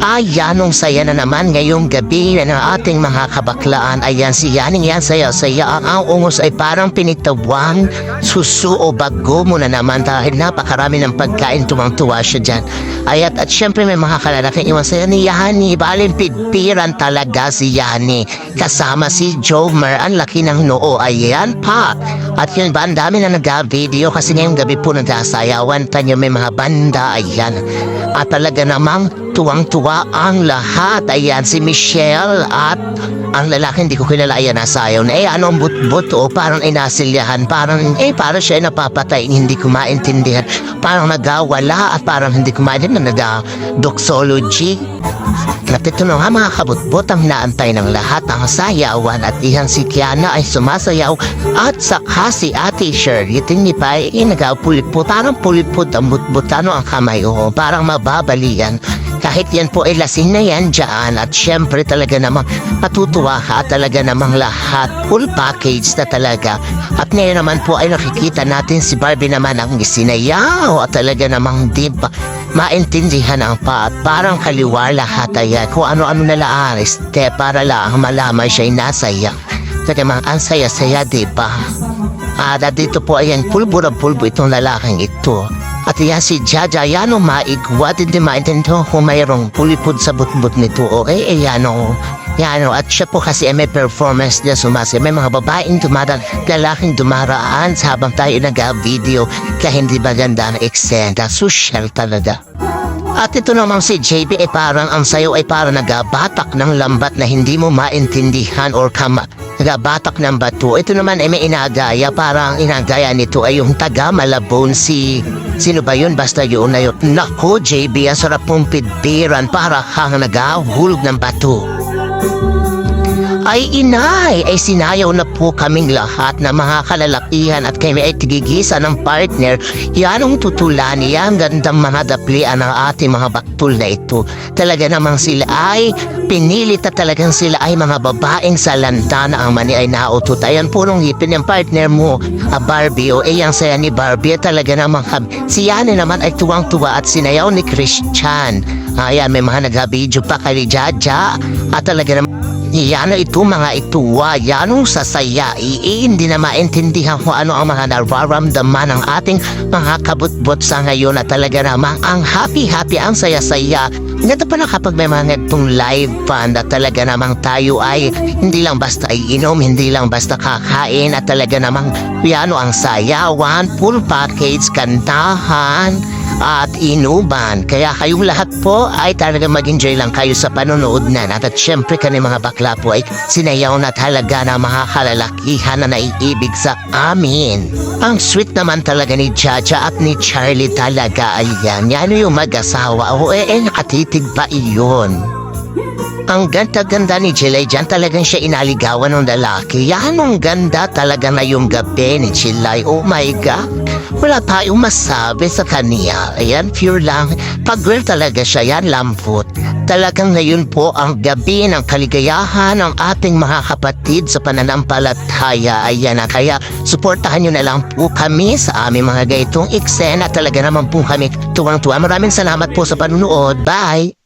Ayanong saya na naman ngayong gabi ng ating mga kabaklaan. Ayan si Yaning yan saya-saya. Ang ang ungos ay parang pinitawang susu o bago mo na naman dahil napakarami ng pagkain tumang-tuwa siya dyan. Ayat at syempre may mga kalalaking iwan saya ni Yani. Balin pidpiran talaga si Yani. Kasama si Jomer. Ang laki ng noo. Ayan pa. At yun ba, ang dami na nag-video kasi ngayong gabi po nagsasayawan. Tanyo may mga banda. Ayan. At talaga namang tuwang-tuwa ang lahat. Ayan, si Michelle at ang lalaki hindi ko kilala ayan nasayaw na eh ano ang but-but o parang inasilyahan parang eh parang siya ay napapatay hindi ko maintindihan parang nagawala at parang hindi ko maintindihan na nag-doxology at ito na nga mga kabutbot ang naantay ng lahat ang sayawan at iyan si Kiana ay sumasayaw at saka si Ate Shirley. Tingni pa ay nagapulipot parang pulipot ang butbut ano ang kamay o parang mababalian. Kahit yan po ay lasing na yan dyan at syempre talaga namang matutuwa ka talaga namang lahat full package na talaga. At ngayon naman po ay nakikita natin si Barbie naman ang isinayaw at talaga namang di ba maintindihan ang pa parang kaliwa lahat ayan kung ano-ano na laan step para lang malaman siya'y nasaya. Kaya mga ang saya-saya di ba at dito po ayan pulbo na pulbo itong lalaking ito at yan si Jaja, yan o maigwat, hindi maintindihan kung mayroong pulipod sa butbut nito. Okay, eh, yan o. Yan o. At siya po kasi ay may performance niya sumasi. May mga babaeng dumadaan, lalaking dumaraan habang tayo nag-video. Kaya hindi maganda na eksena. Social talaga. At ito naman si JB ay parang ang sayo ay parang nagabatak ng lambat na hindi mo maintindihan or kama. Nagabatak ng bato. Ito naman ay may inagaya. Parang inagaya nito ay yung taga Malabon si... Sino ba yun? Basta yun na yun. Nako, JB, ang sarap mong pidpiran para kang nagahulog ng bato. Ay inay, ay sinayaw na po kaming lahat na mga kalalakihan at kami ay tigigisa ng partner. Yan ang tutulan niya, ang gandang mga daplian ng ating mga baktul na ito. Talaga namang sila ay pinilit at talagang sila ay mga babaeng salanta na ang mani ay nautot. Ayan po nung ngipin yung partner mo, a Barbie o eh ang saya ni Barbie talaga namang hab. Si Yani naman ay tuwang-tuwa at sinayaw ni Christian. Ayan, may mga nag-video pa kay Jaja at talaga namang yan ito mga ituwa, yanong sasaya, i hindi na maintindihan kung ano ang mga nararamdaman ng ating mga kabutbot sa ngayon. Na talaga namang ang happy-happy, ang saya-saya. Ganda pa na kapag may mga ganitong live pa na talaga namang tayo ay hindi lang basta iinom, hindi lang basta kakain at talaga namang piano ang sayawan, full package, kantahan, at inuman. Kaya kayong lahat po ay talaga mag-enjoy lang kayo sa panonood na at, at syempre kani mga bakla po ay sinayaw na talaga na mga kalalakihan na naiibig sa amin. Ang sweet naman talaga ni Jaja at ni Charlie talaga ayan. Yan yung mag-asawa o eh, eh nakatitig pa iyon. Ang ganda-ganda ni Chilay dyan talagang siya inaligawan ng lalaki. Yan ang ganda talaga na yung gabi ni Chilay. Oh my God. Wala tayong masabi sa kanya. Ayan, pure lang. Pag talaga siya, yan lampot. Talagang ngayon po ang gabi ng kaligayahan ng ating mga kapatid sa pananampalataya. Ayan na, kaya suportahan nyo na lang po kami sa aming mga gaitong eksena. Talaga naman po kami tuwang-tuwa. Maraming salamat po sa panunood. Bye!